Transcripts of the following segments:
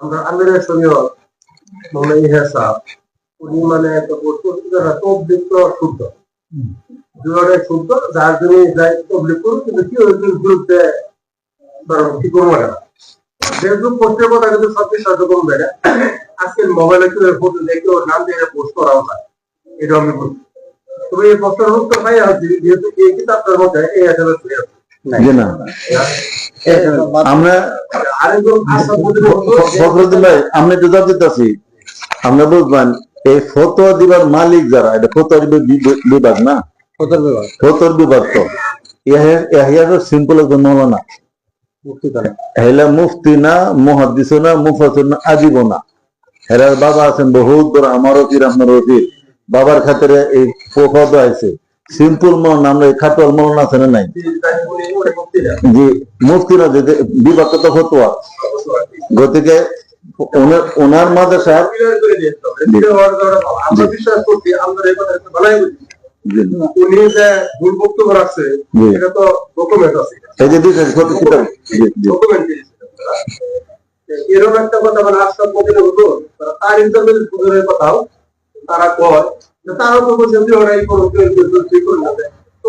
আমরা আমিরের সঙ্গে মানে ইহা সাহ উনি মানে তবলিক শুদ্ধ দুয়ারে শুদ্ধ যার জন্য যাই তবলিক করুন কিন্তু কি হয়েছে বিরুদ্ধে ধরো কি করব না যেহেতু পোস্টের কথা কিন্তু সব কিছু সচেতন বেড়ে আজকে মোবাইলে কেউ ফটো দেখে ওর নাম দিয়ে পোস্ট করাও হয় এটা আমি বলছি তবে এই পোস্টার উত্তর পাই আছি যেহেতু এই কিতাবটার মধ্যে এই আসলে আমরা আমরা তো আমরা বুঝবেন এই ফতোয়া দিবার মালিক যারা এটা ফতোয়া বিভাগ না? কতর বিভাগ। তো। সিম্পল একজন মৌলানা। হেলা মুফতি না মুহাদ্দিস না মুফাসির না আজিব না। হেরার বাবা আছেন বহুত বড় আমারও পীর আপনারও পীর। বাবার খাতিরে এই পদ আছে সিম্পল মন আমরা এই খাটোয়াল মন আছে না নাই? যে মুফতি না যে বিভাগ তো ফতোয়া। গতিকে ওনার- মাদ্রাসা জি, উনি যে ভুল বক্তব্য রাখছে এটা তো ডকুমেন্ট আছে। এই যে দিয়েছেন কত কিতাব জি, জি। ডকুমেন্ট এরকম একটা কথা মানে আজকাল মদিনা হতো তারা কথাও কয় তারাও তো বলছেন যে ওরা এই করুন কেউ কেউ কেউ না তো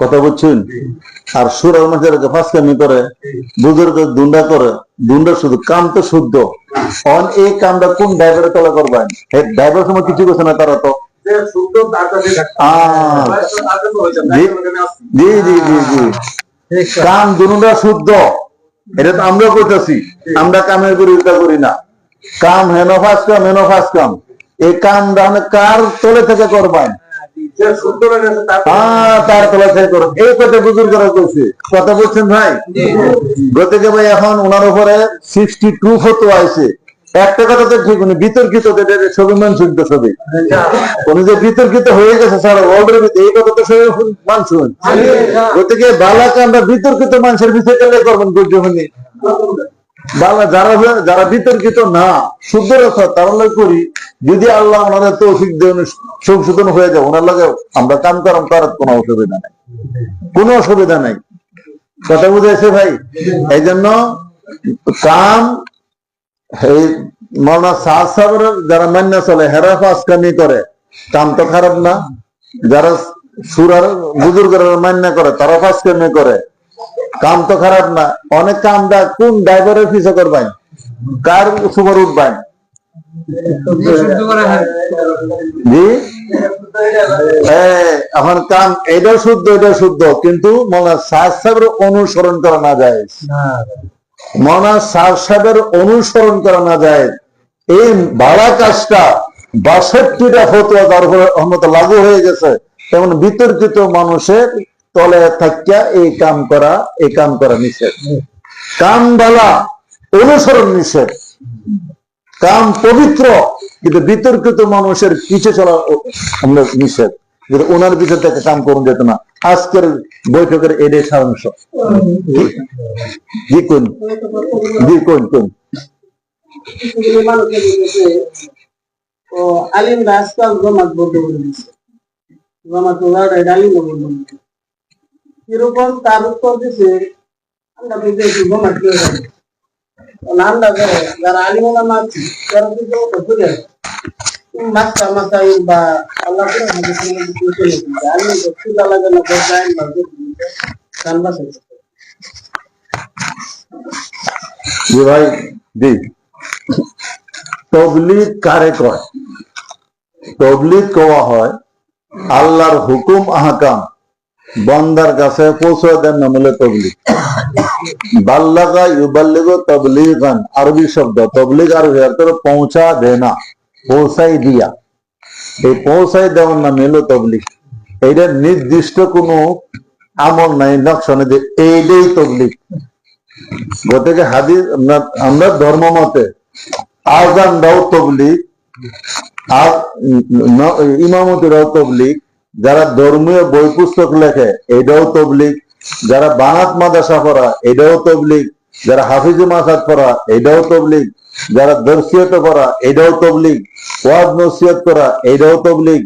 কথা বুঝছেন আর সুরার মাঝে পাঁচকামি করে বুজুর্গ দুন্ডা করে দুন্ডা শুধু কাম তো শুদ্ধ। অন এই কামটা কোন ড্রাইভারের তলা করবেন? ড্রাইভার সময় কিছু করছে না তারা তো। জি। জি জি জি কাম দুটা শুদ্ধ। এটা তো আমরা করতেছি। আমরা কামের বিরোধিতা করি না। কাম হেন ফাঁস কাম হেন ফাঁস কাম এই কাম কার তলে থেকে করবেন? তার হ্যাঁ তার তলে থেকে করবেন এই কথা বুজুর্গরা করছে কথা বলছেন ভাই? গতিকে ভাই এখন ওনার উপরে সিক্সটি টু ফটো আছে একটা কথা তো ঠিক উনি বিতর্কিত ছবি মানসুন তো ছবি। উনি যে বিতর্কিত হয়ে গেছে স্যার অলরেডি এই কথা তো সবাই মানসুন। গতিকে বালাকে আমরা বিতর্কিত মানুষের গেলে করবেন গুজমনি বালা যারা যারা বিতর্কিত, না, শুদ্ধ রক্ষা তারা করি, যদি আল্লাহ ওনাদের তৌফিক দেন, সংশোধন হয়ে যায়, ওনার লাগে আমরা কাম করাম করার কোনো অসুবিধা নাই। কোনো অসুবিধা নাই। কথা বুঝেছে ভাই? এই জন্য কাম, এই মৌলানা সাহ সাহেবের যারা মান্য চলে, হেরা ফাঁসকানি করে, কাম তো খারাপ না। যারা সুরার, বুজুর্গের মান্য করে তারা ফাঁসকানি করে। কাম তো খারাপ না। অনেক কামটা কোন ড্রাইভারের পিছে করবেন কার সুপার উঠবেন জি? এখন কাম এটাও শুদ্ধ এটাও শুদ্ধ। কিন্তু সাহেবের অনুসরণ করা না যায়। সাহেবের অনুসরণ করা না যায়। এই ভাড়া কাজটা বাষট্টিটা ফতুয়া তার উপরে লাগু হয়ে গেছে। তেমন বিতর্কিত মানুষের তলে থাকিয়া এই কাম করা, এই কাম করা নিষেধ। কাম বালা অনুসরণ নিষেধ। কাম পবিত্র, কিন্তু বিতর্কিত মানুষের পিছে চলা আমরা নিষেধ। কিন্তু ওনার পিছন থেকে কাম করুন যেত না। আজকের বৈঠকের এটাই সারাংশ জি কোন? কোন আলিম রাজকাল জমাত বলতে বলে দিচ্ছে আলিম কীরকম তার উত্তর দিছে আমরা কিন্তু একটু জমাত কেউ আমরা যারা যারা আলিম তারা কিন্তু ঘুরে আসে মাস্তা বা আল্লাহ করে কারে কোয়া? হয়, আল্লাহর হুকুম, আহকাম। বন্দার কাছে পৌঁছে দেন না মিলে তবলিগ। বাল্লাগা ইউবাল্লিগ তবলিগান, আরবি শব্দ, তবলিগ অর্থ হলো পৌঁছা দেনা, পৌঁছাই দিয়া। এই পৌঁছাই দেওয়ার নাম এলো তবলিগ। এইটা নির্দিষ্ট কোনো আমল নাই নকশনে যে এইটাই তবলিগ। গতিকে হাদিস, আমরা ধর্ম মতে আজান দাও তবলিগ, আর ন- ইমামতিরাও তবলিগ যারা ধর্মীয় বই পুস্তক লেখে, এটাও তবলিগ। যারা বানাত মাদাসা পড়া, এটাও তবলিক যারা হাফিজে মাসাদ পড়া, এটাও তবলিগ। যারা দর্শিয়ত করা এটাও তবলিগ। ওয়াজ নসিহত করা, এটাও তবলিগ।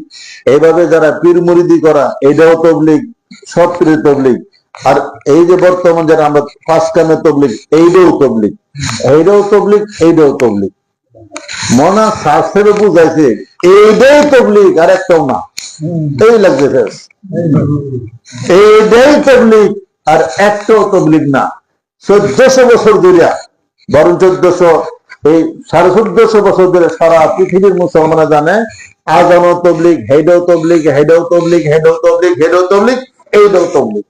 এইভাবে যারা পীর মুরিদি করা, এটাও তবলিগ। সব কিছু তবলিগ। আর এই যে বর্তমান যারা আমরা পাঁচ কামে তবলিগ, এইটাও তবলিগ। এইটাও তবলিগ এইটাও তবলিগ। মনা শাস্ত্রে বুঝাইছে এইটাই তবলিগ, আর একটাও না। এই লাগছে ফেস এইটাই তবলিগ, আর একটাও তবলিগ না। চোদ্দশো বছর ধরিয়া, বরং চোদ্দশো, এই সাড়ে চোদ্দশো বছর ধরে সারা পৃথিবীর মুসলমানরা জানে আজানো তবলিগ, হেডাও তবলিগ হেডাও তবলিগ হেডাও তবলিগ হেডাও তবলিগ এইটাও তবলিগ।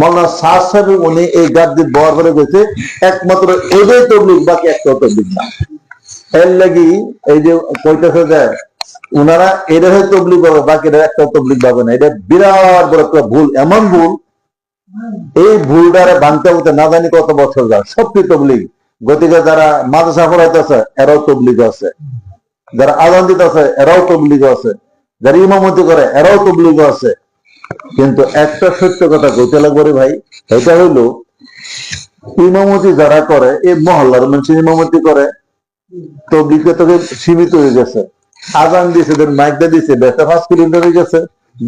মৌলানা শাহ সাহেব উনি এই গাদ্দি বর করে গেছে একমাত্র এটাই তবলিগ, বাকি একটাও তবলিগ না। লাগি এই যে কইতেছে যে এটা তবলিগ পাবে বাকিটা একটা তবলিগ পাবে না। এটা বিরাট বড় একটা ভুল, এমন ভুল, এই ভাঙতে হতে না জানি কত বছর যায়। সত্যি তবলিগ। গতিকে যারা মাদ্রাসা পড়াইতেছে এরাও আছে। যারা দিতেছে এরাও আছে। যারা ইমামতি করে, এরাও তবলিগ আছে। কিন্তু একটা সত্য কথা কইতে লাগবে রে ভাই, এটা হইল, ইমামতি যারা করে, এই মহল্লার মানুষ ইমামতি করে তবলিগে তোকে সীমিত হয়ে গেছে। আজান দিয়েছে দেন মাইকটা দিয়েছে বেসা পাঁচ কিলোমিটার হয়ে গেছে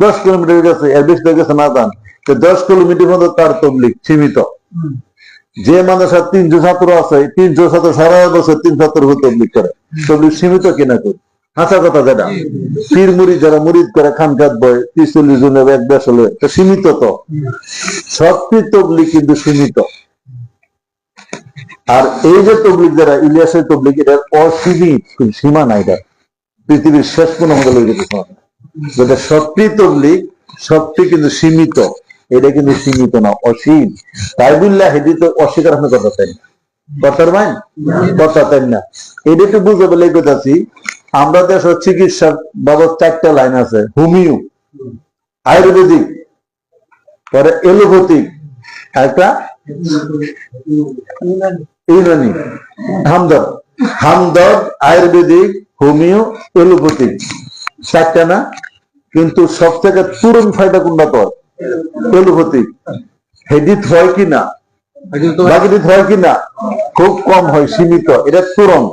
দশ কিলোমিটার হয়ে গেছে এর বেশি গেছে না আজান। তো দশ কিলোমিটার মধ্যে তার তবলিগ সীমিত। যে মানুষের তিনশো ছাত্র আছে তিনশো ছাত্র সারা বছর তিন ছাত্র তবলিগ করে। তবলিগ সীমিত কিনা করে হাসা কথা যেটা। পীর মুড়ি যারা মুড়িদ করে খান কাত বয় ত্রিশ চল্লিশ জনের এক দেশ হলে তো সীমিত তো। সবটি তবলিগ কিন্তু সীমিত। আর এই যে তবলিগ যারা, ইলিয়াসের তবলিগ এটার অসীমিত সীমা নাই এটা পৃথিবীর শেষ কোন আমাদের। যেটা সবটি তবলিগ সবটি কিন্তু সীমিত। এটা কিন্তু সীমিত না, অসীম। তাই বললে হেদি তো অস্বীকার আপনি কথা চাই না। কথার মাইন কথা চাই না। এটা একটু বুঝতে পেলে কথাছি আমরা দেশ চিকিৎসার বাবদ চারটা লাইন আছে। হোমিও, আয়ুর্বেদিক, পরে এলোপ্যাথিক একটা? Unani Hamdard Hamdard ayurvedic homeo allopathic. চারটা না কিন্তু সব থেকে তুরন্ত ফায়দা কোনটা তো? এলোপ্যাথিক। হেডিত হয় কি না? বাকিদিত হয় কি না? খুব কম হয় সীমিত। এটা তুরন্ত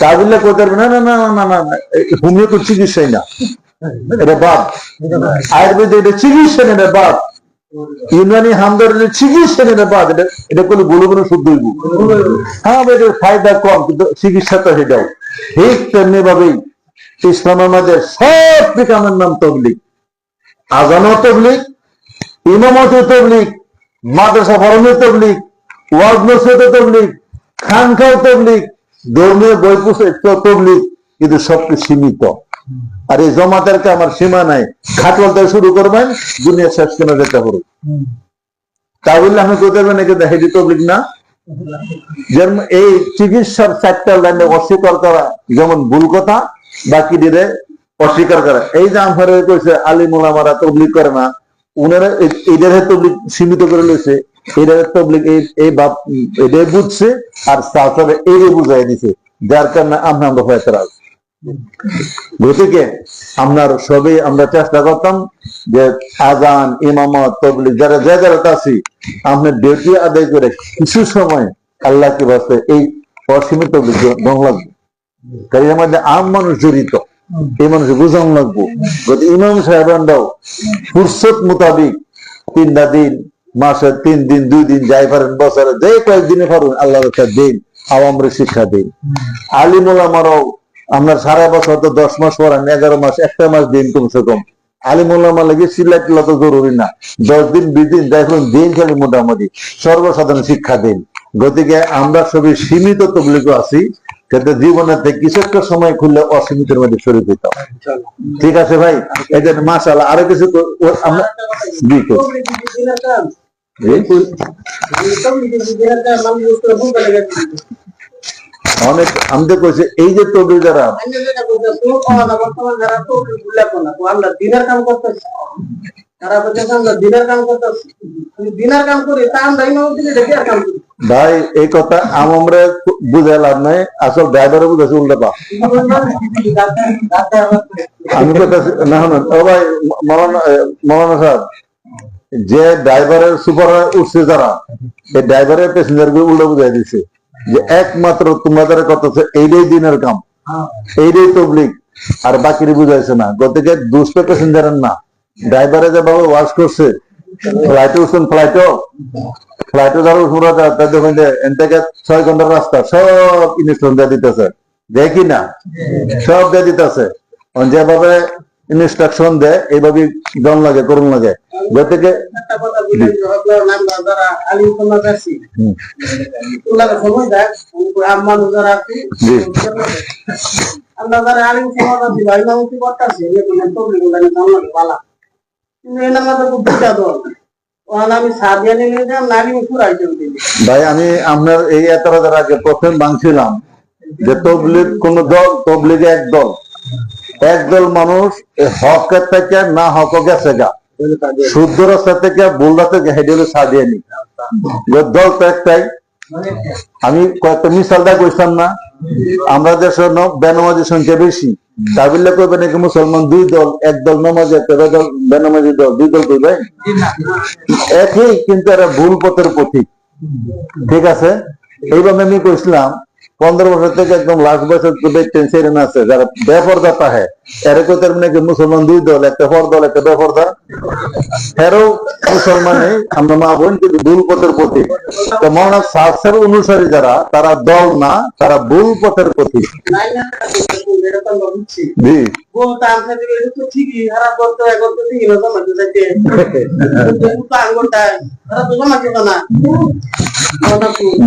তা বললে না না না না না না হোমিও তো চিকিৎসাই না। এটা বাদ। আয়ুর্বেদ এটা চিকিৎসা না, এটা বাদ। ইউনানি হামদার চিকিৎসা এটা বাদ এটা কোনো গুলো গুলো শুদ্ধ হইব। হ্যাঁ এটার ফায়দা কম, কিন্তু চিকিৎসা তো সেটাও। ঠিক তেমনি ভাবেই ইসলামের মাঝে সব বিকামের নাম তবলিক আজানো তবলিক ইমামত তবলিক মাদ্রাসা ফরমের তবলিক ওয়াজ নসিহত তবলিক খানখাও তবলিক ধর্মীয় পুস্তক তবলিক কিন্তু সবকিছু সীমিত। আর এই জমাতের আমার সীমা নাই। খাটলতে শুরু করবেন, দুনিয়া শেষ কেন যেতে হবে। তা বললে আমি কোথায় একে দেখে দিত না এই চিকিৎসার চারটা লাইনে অস্বীকার করা যেমন ভুল কথা, বাকি দিলে অস্বীকার করা। এই যে আমার কইছে আলিমুল আমারা তবলিক করে না, উনারা এদের তবলিক সীমিত করে লইছে। এদের তবলিক এই বাপ এদের বুঝছে, আর সাথে এই বুঝাই দিছে। যার কারণে আমরা আমরা হয়ে গতিকে আপনার সবই আমরা চেষ্টা করতাম যে আজান, ইমামত, তবলিগ, যারা যে যারা আছি আপনার ডিউটি আদায় করে কিছু সময় আল্লাহ কি বাস্তে এই অসীমিত লাগবে। এর মধ্যে আম মানুষ জড়িত, এই মানুষ বুঝান লাগবো। যদি ইমাম সাহেবানরাও ফুরসত মোতাবিক তিনটা দিন, মাসের তিন দিন, দুই দিন যাই পারেন, বছরে যে কয়েকদিনে পারবেন আল্লাহ দিন, আওয়ামরে শিক্ষা দিন। আলিমুল আপনার সারা বছর তো দশ মাস পড়ান এগারো মাস, একটা মাস দিন কমসে কম। আলিমুল্লাহ লাগে সিলেট তো জরুরি না। দশ দিন, বিশ দিন দিন খালি মোটামুটি। সর্বসাধারণ শিক্ষা দিন। গতিকে আমরা সবই সীমিত তবলিগ আছি কিছু একটা সময় খুললে অসীমিতের মধ্যে ঠিক আছে ভাই? যে মাসাল আরও কিছু আমরা অনেক আমাদের কইছে এই যে তবলিগ যারা দিনের কাম করতেছি। তারা বলছে আমরা দিনের কাম করতেছি। দিনের কাম করি তা আমরা ইমাম দিনে ডেকে আর কাম করি। ভাই এই কথা আমরা বুঝে লাভ নাই আসল ড্রাইভারে বুঝেছে উল্টা পা আমি না ও ভাই মৌলানা মৌলানা সাহেব যে ড্রাইভারের সুপার উঠছে যারা এই ড্রাইভারের প্যাসেঞ্জারগুলো উল্টো বুঝাই দিচ্ছে যে একমাত্র তোমাদের করতেছে এইটাই দিনের কাম। এইটাই তবলিক আর বাকিরে বুঝাইছে না। গতিকে দুষ্ট প্যাসেঞ্জারের না। ড্রাইভারে যেভাবে ওয়াশ করছে ফ্লাইটে উঠছেন ফ্লাইটও ফ্লাইটে যারা উঠবো তাদের দেখুন যে এন থেকে ছয় ঘণ্টার রাস্তা সব ইনস্টল দিয়ে দিতেছে। দেখি না। সব দিয়ে দিতেছে। যেভাবে ইনস্ট্রাকশন দেয় এইভাবে জন লাগে করুন লাগে। গতিকে ভাই আমি আপনার এই এতরাদের আগে প্রথম ভাঙছিলাম যে তবলিগ কোন দল তবলিগে এক দল। একদল মানুষ হকের থেকে না হক গেছে গা শুদ্ধ রাস্তা থেকে ভুল রাস্তা হেঁটে সাজিয়ে নি। দল তো একটাই আমি কয়েকটা মিসালটা কইতাম না। আমরা দেশে বেনামাজি সংখ্যা বেশি। তাই বললে কইবে নাকি মুসলমান দুই দল, এক দল নামাজি দল বেনামাজি দল, দুই দল কইবে? একই, কিন্তু এরা ভুল পথের পথিক। ঠিক আছে? এইভাবে আমি কইছিলাম পনেরো বছর থেকে একদম লাস্ট বছর দেখতেন সেরেন আছে, যারা বেপরদা তাহে এরা কই তার মানে কি মুসলমান দুই দল, একটা ফর দল একটা বেপরদা। এরও মুসলমানে আমরা মা বোন কিন্তু ভুল পথের প্রতীক তো মহানাথ শাস্ত্রের অনুসারী যারা, তারা দল না, তারা ভুল পথের প্রতীক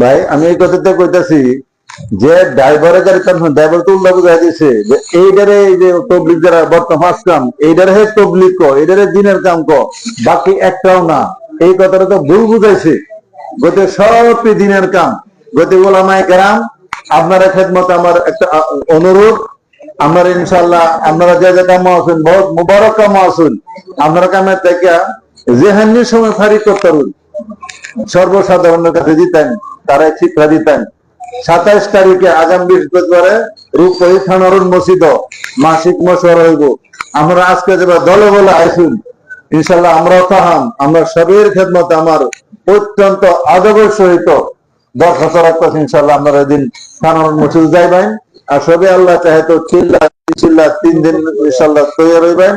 ভাই, আমি এই কথাতে কইতাছি যে ড্রাইভারের গাড়ি কাম ড্রাইভার তো উল্টা বুঝাই দিছে যে এইটারে এই যে তবলিক যারা বর্তমান কাম এইটারে হে তবলিক কো এইটারে দিনের কাম কো, বাকি একটাও না। এই কথাটা তো ভুল বুঝাইছে। গতে সবই দিনের কাম। গতে ওলামায় কেরাম আপনারা খেদমত আমার একটা অনুরোধ। আপনারা ইনশাল্লাহ আপনারা যে যে কাম আছেন, বহুত মুবারক কাম আছেন, আপনারা কামের থেকে জেহান্নির সময় ফারি করতে পারুন। সর্বসাধারণের কাছে দিতেন, তারাই শিক্ষা দিতেন। সাতাইশ তারিখে আগামী বৃহস্পতিবারে রূপহী থানারুন মসজিদ মাসিক মশওয়ার হইব। আমরা আজকে যেটা দলে বলে আইসুন ইনশাল্লাহ আমরাও তাহাম। আমরা সবের খেদমত আমার অত্যন্ত আদবের সহিত দরখাস্ত রাখতেছি ইনশাল্লাহ আমরা এদিন থানারুন মসজিদ যাইবেন। আর সবে আল্লাহ চাহে তো চিল্লা চিল্লা তিন দিন ইনশাল্লাহ তৈরি হইবেন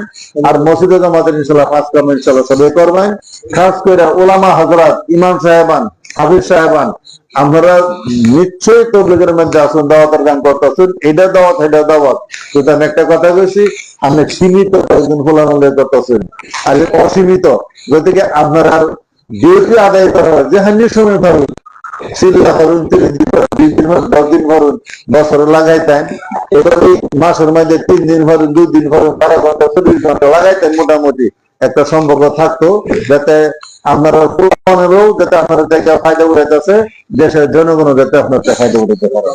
আর মসজিদে জমাতে ইনশাল্লাহ পাঁচ কাম ইনশাল্লাহ সবে করবেন। খাস করে ওলামা হজরত ইমাম সাহেবান, হাফিজ সাহেবান আপনারা নিশ্চয়ই তবলিগের মধ্যে আসুন দাওয়াতের গান করতেছেন, এটা দাওয়াত এটা দাওয়াত। আমি একটা কথা বলছি আপনি সীমিত একজন ফোলানলে করতেছেন। আর অসীমিত গতিকে আপনার ডিউটি আদায় করা যে হানি সময় পাবেন চিল্লা করুন তিরিশ দিন বিশ দিন দশ দিন করুন বছরে লাগাইতেন এভাবে মাসের মধ্যে তিন দিন করুন দুই দিন করুন বারো ঘণ্টা, চব্বিশ ঘণ্টা লাগাইতেন মোটামুটি। একটা সম্পর্ক থাকতো, যাতে আপনারা যাতে আপনারা জায়গা ফায়দা উঠাইতেছে দেশের জনগণও যাতে আপনার ফায়দা উঠাইতে পারে।